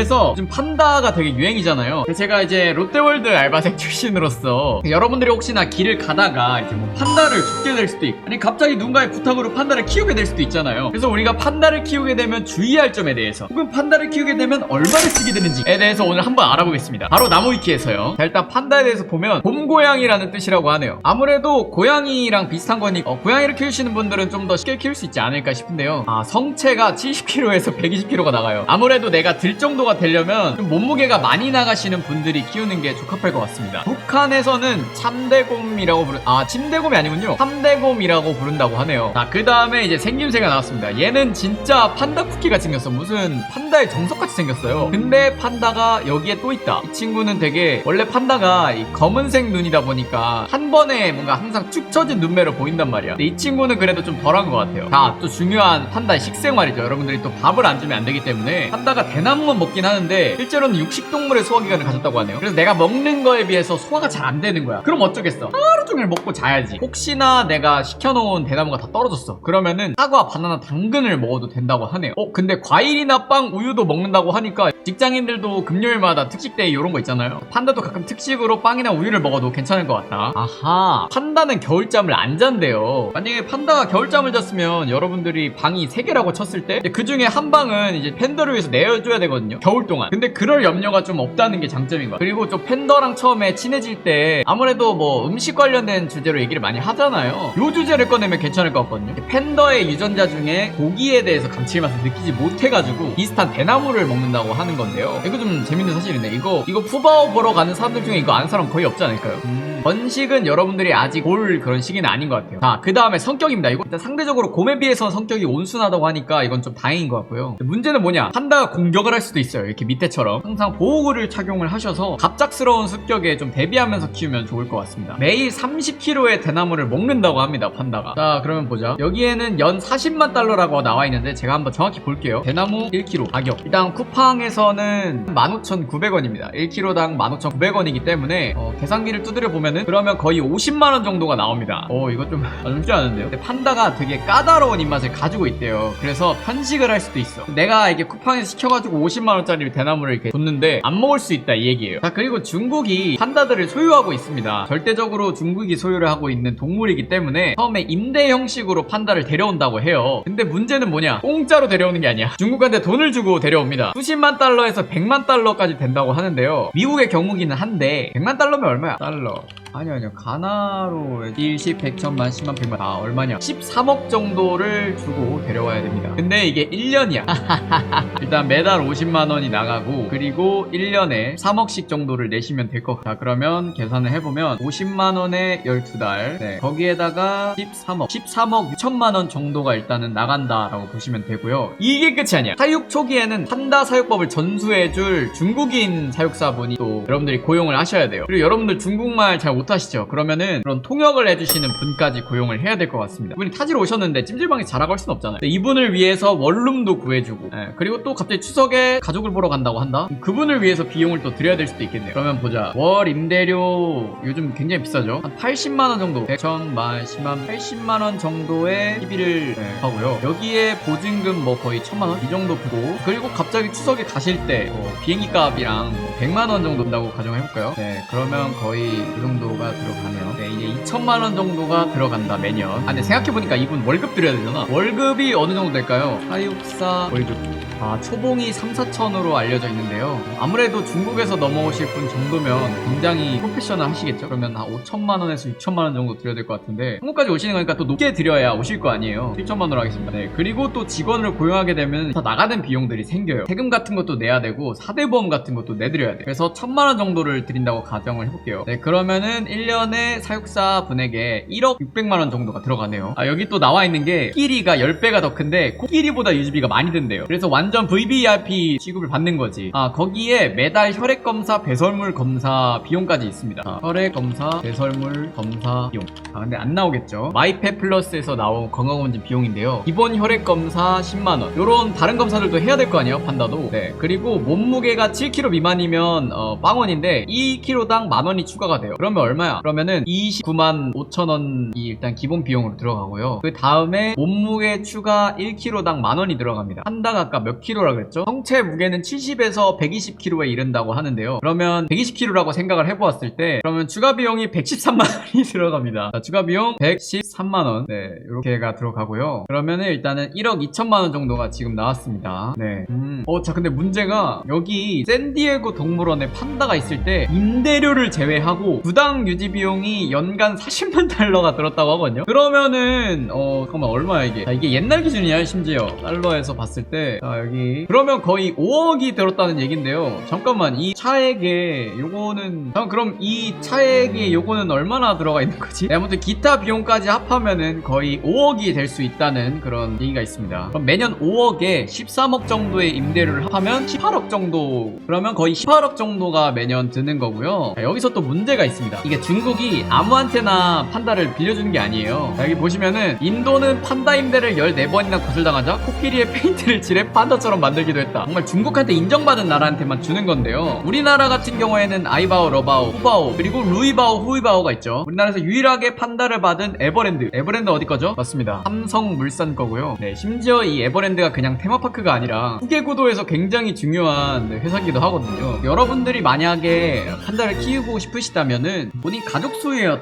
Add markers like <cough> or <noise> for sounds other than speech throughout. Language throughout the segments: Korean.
그래서 요즘 판다가 되게 유행이잖아요. 제가 이제 롯데월드 알바생 <laughs> 출신으로서 여러분들이 혹시나 길을 가다가 이제 뭐 판다를 죽게 될 수도 있고 아니 갑자기 누군가의 부탁으로 판다를 키우게 될 수도 있잖아요. 그래서 우리가 판다를 키우게 되면 주의할 점에 대해서 혹은 판다를 키우게 되면 얼마를 쓰게 되는지에 대해서 오늘 한번 알아보겠습니다. 바로 나무위키에서요. 자, 일단 판다에 대해서 보면 봄고양이라는 뜻이라고 하네요. 아무래도 고양이랑 비슷한 거니까 어, 고양이를 키우시는 분들은 좀 더 쉽게 키울 수 있지 않을까 싶은데요. 아 성체가 70kg에서 120kg가 나가요. 아무래도 내가 들 정도가 되려면 좀 몸무게가 많이 나가시는 분들이 키우는 게 적합할 것 같습니다. 북한에서는 참대곰이라고 부르 아 침대곰이 아니군요. 참대곰이라고 부른다고 하네요. 자그 다음에 이제 생김새가 나왔습니다. 얘는 진짜 판다 쿠키가 생겼어. 무슨 판다의 정석같이 생겼어요. 근데 판다가 여기에 또 있다. 이 친구는 되게 원래 판다가 이 검은색 눈이다 보니까 한 번에 뭔가 항상 축 처진 눈매로 보인단 말이야. 근데 이 친구는 그래도 좀 덜한 것 같아요. 자, 또 중요한 판다의 식생활이죠. 여러분들이 또 밥을 안 주면 안 되기 때문에 판다가 대나무만 먹긴 하는데 실제로는 육식동물의 소화기관을 가졌다고 하네요. 그래서 내가 먹는 거에 비해서 소화가 잘 안 되는 거야. 그럼 어쩌겠어? 하루 종일 먹고 자야지. 혹시나 내가 시켜놓은 대나무가 다 떨어졌어. 그러면은 사과, 바나나, 당근을 먹어도 된다고 하네요. 어, 근데 과일이나 빵, 우유도 먹는다고 하니까 직장인들도 금요일마다 특식데이 이런 거 있잖아요. 판다도 가끔 특식으로 빵이나 우유를 먹어도 괜찮을 것 같다. 아하. 판다는 겨울잠을 안 잔대요. 만약에 판다가 겨울잠을 잤으면 여러분들이 방이 3개라고 쳤을 때 그 중에 한 방은 이제 팬더를 위해서 내어줘야 되거든요. 겨울 동안. 근데 그럴 염려가 좀 없다는 게 장점인 거야. 그리고 좀 팬더랑 처음에 친해질 때 아무래도 뭐 음식 관련된 주제로 얘기를 많이 하잖아요. 요 주제를 꺼내면 괜찮을 것 같거든요. 팬더의 유전자 중에 고기에 대해서 감칠맛을 느끼지 못해가지고 비슷한 대나무를 먹는다고 하는 건데요. 이거 좀 재밌는 사실이네. 이거 이거 푸바오 보러 가는 사람들 중에 이거 아는 사람 거의 없지 않을까요? 음, 번식은 여러분들이 아직 볼 그런 시기는 아닌 것 같아요. 자, 그 다음에 성격입니다. 이거 일단 상대적으로 곰에 비해서 성격이 온순하다고 하니까 이건 좀 다행인 것 같고요. 문제는 뭐냐? 판다가 공격을 할 수도 있어요. 이렇게 밑에처럼 항상 보호구를 착용을 하셔서 갑작스러운 습격에 좀 대비하면서 키우면 좋을 것 같습니다. 매일 30kg의 대나무를 먹는다고 합니다. 판다가. 자, 그러면 보자. 여기에는 연 40만 달러라고 나와 있는데 제가 한번 정확히 볼게요. 대나무 1kg 가격. 일단 쿠팡에서는 15,900원입니다. 1kg당 15,900원이기 때문에 어, 계산기를 두드려 보면은 그러면 거의 50만 원 정도가 나옵니다. 어, 이거 좀 <laughs> 쉽지 않은데요. 판다가 되게 까다로운 입맛을 가지고 있대요. 그래서 편식을 할 수도 있어. 내가 이게 쿠팡에서 시켜가지고 50만 원 짜리 대나무를 이렇게 줬는데 안 먹을 수 있다 이 얘기예요. 자 그리고 중국이 판다들을 소유하고 있습니다. 절대적으로 중국이 소유를 하고 있는 동물이기 때문에 처음에 임대 형식으로 판다를 데려온다고 해요. 근데 문제는 뭐냐? 공짜로 데려오는 게 아니야. 중국한테 돈을 주고 데려옵니다. 수십만 달러에서 100만 달러까지 된다고 하는데요. 미국의 경무기는 한데 100만 달러면 얼마야? 달러. 아니요 아니요 가나로 1, 10, 100, 1000만, 10만, 100만 아 얼마냐 13억 정도를 주고 데려와야 됩니다 근데 이게 1년이야 <laughs> 일단 매달 50만 원이 나가고 그리고 1년에 3억씩 정도를 내시면 될 것 같아. 그러면 계산을 해보면 50만 원에 12달. 네, 거기에다가 13억 13억 6천만 원 정도가 일단은 나간다라고 보시면 되고요. 이게 끝이 아니야. 사육 초기에는 판다 사육법을 전수해줄 중국인 사육사분이 또 여러분들이 고용을 하셔야 돼요. 그리고 여러분들 중국말 잘 못하시죠? 그러면은 그런 통역을 해주시는 분까지 고용을 해야 될 것 같습니다. 이분이 타지로 오셨는데 찜질방에 자라고 할 수는 없잖아요. 근데 이분을 위해서 원룸도 구해주고 예, 그리고 또 갑자기 추석에 가족 을 보러 간다고 한다? 그분을 위해서 비용을 또 드려야 될 수도 있겠네요. 그러면 보자. 월 임대료 요즘 굉장히 비싸죠? 한 80만원 정도. 100천 만 10만 80만원 정도의 TV를 하고요. 여기에 보증금 뭐 거의 1000만원? 이 정도 부고. 그리고 갑자기 추석에 가실 때 뭐 비행기 값이랑 뭐 100만원 정도 든다고 가정해볼까요? 네 그러면 거의 그 정도가 들어가네요. 네 이제 2천만원 정도가 들어간다 매년. 아 근데 생각해보니까 이분 월급 드려야 되잖아. 월급이 어느 정도 될까요? 사육사 월급. 아 초봉이 3, 4천 으로 알려져 있는데요. 아무래도 중국에서 넘어오실 분 정도면 굉장히 프로페셔널 하시겠죠? 그러면 한 5천만 원에서 6천만 원 정도 드려야 될 것 같은데 한국까지 오시는 거니까 또 높게 드려야 오실 거 아니에요. 7천만 원으로 하겠습니다. 네 그리고 또 직원을 고용하게 되면 더 나가는 비용들이 생겨요. 세금 같은 것도 내야 되고 사대보험 같은 것도 내드려야 돼요. 그래서 천만 원 정도를 드린다고 가정을 해볼게요. 네 그러면은 1년에 사육사 분에게 1억 600만 원 정도가 들어가네요. 아 여기 또 나와 있는 게 코끼리가 10배가 더 큰데 코끼리보다 유지비가 많이 든대요. 그래서 완전 VVIP 취급 을 받는 거지. 아 거기에 매달 혈액 검사 배설물 검사 비용까지 있습니다. 아, 혈액 검사 배설물 검사 비용. 아 근데 안 나오겠죠? 마이페 플러스에서 나온 건강검진 비용인데요. 기본 혈액 검사 10만원. 요런 다른 검사들도 해야 될 거 아니에요? 판다도? 네. 그리고 몸무게가 7kg 미만이면 어, 빵원인데 2kg당 만원이 추가가 돼요. 그러면 얼마야? 그러면은 29만 5천원이 일단 기본 비용으로 들어가고요. 그 다음에 몸무게 추가 1kg당 만원이 들어갑니다. 판다가 아까 몇몇 킬로라 그랬죠? 성체 무게는 70에서 120킬로에 이른다고 하는데요. 그러면 120킬로라고 생각을 해보았을 때 그러면 추가 비용이 113만 <laughs> 원이 들어갑니다. 자, 추가 비용 113만 원. 네, 이렇게가 들어가고요. 그러면은 일단은 1억 2천만 원 정도가 지금 나왔습니다. 네. 음. 근데 문제가 여기 샌디에고 동물원에 판다가 있을 때 임대료를 제외하고 부당 유지 비용이 연간 40만 달러가 들었다고 하거든요. 그러면은 어 잠깐만 얼마야 이게? 자, 이게 옛날 기준이야 심지어 달러에서 봤을 때. 자 여기 그러면 거의 5억 이 들었다는 얘긴데요. 잠깐만 이 차액에 요거는 잠깐 그럼 이 차액에 요거는 얼마나 들어가 있는 거지? 네, 아무튼 기타 비용까지 합하면은 거의 5억이 될 수 있다는 그런 얘기가 있습니다. 그럼 매년 5억에 13억 정도의 임대료를 합하면 18억 정도 그러면 거의 18억 정도가 매년 드는 거고요. 자, 여기서 또 문제가 있습니다. 이게 중국이 아무한테나 판다를 빌려주는 게 아니에요. 자, 여기 보시면은 인도는 판다 임대를 14번이나 거절당하자 코끼리의 <laughs> 페인트를 칠해 판다처럼 만들기도 했다. 정말 중국 한테 인정받은 나라한테만 주는 건데요. 우리나라 같은 경우에는 아이바오, 러바오, 후바오 그리고 루이바오, 후이바오가 있죠. 우리나라에서 유일하게 판다를 받은 에버랜드. 에버랜드 어디 거죠? 맞습니다. 삼성물산 거고요. 네, 심지어 이 에버랜드가 그냥 테마파크가 아니라 후계구도에서 굉장히 중요한 네, 회사기도 하거든요. 여러분들이 만약에 판다를 키우고 싶으시다면은 본인 가족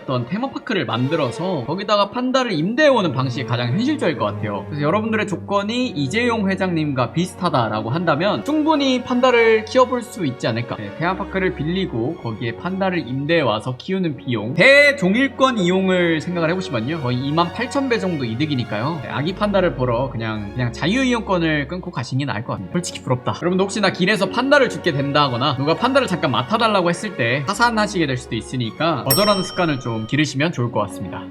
어떤 테마파크를 만들어서 거기다가 판다를 임대해오는 방식이 가장 현실적일 것 같아요. 그래서 여러분들의 조건이 이재용 회장님과 비슷하다라고 한다면 충분히 판다를 키워볼 수 있지 않을까. 네, 테마파크를 빌리고 거기에 판다를 임대해 와서 키우는 비용 대종일권 이용을 생각을 해보시면요. 거의 2만 8천 배 정도 이득이니까요. 네, 아기 판다를 보러 그냥 그냥 자유이용권을 끊고 가시는 게 나을 것 같아요. 솔직히 부럽다. 여러분도 혹시나 길에서 판다를 죽게 된다거나 누가 판다를 잠깐 맡아달라고 했을 때 하산하시게 될 수도 있으니까 거절하는 습관을 좀 기르시면 좋을 것 같습니다.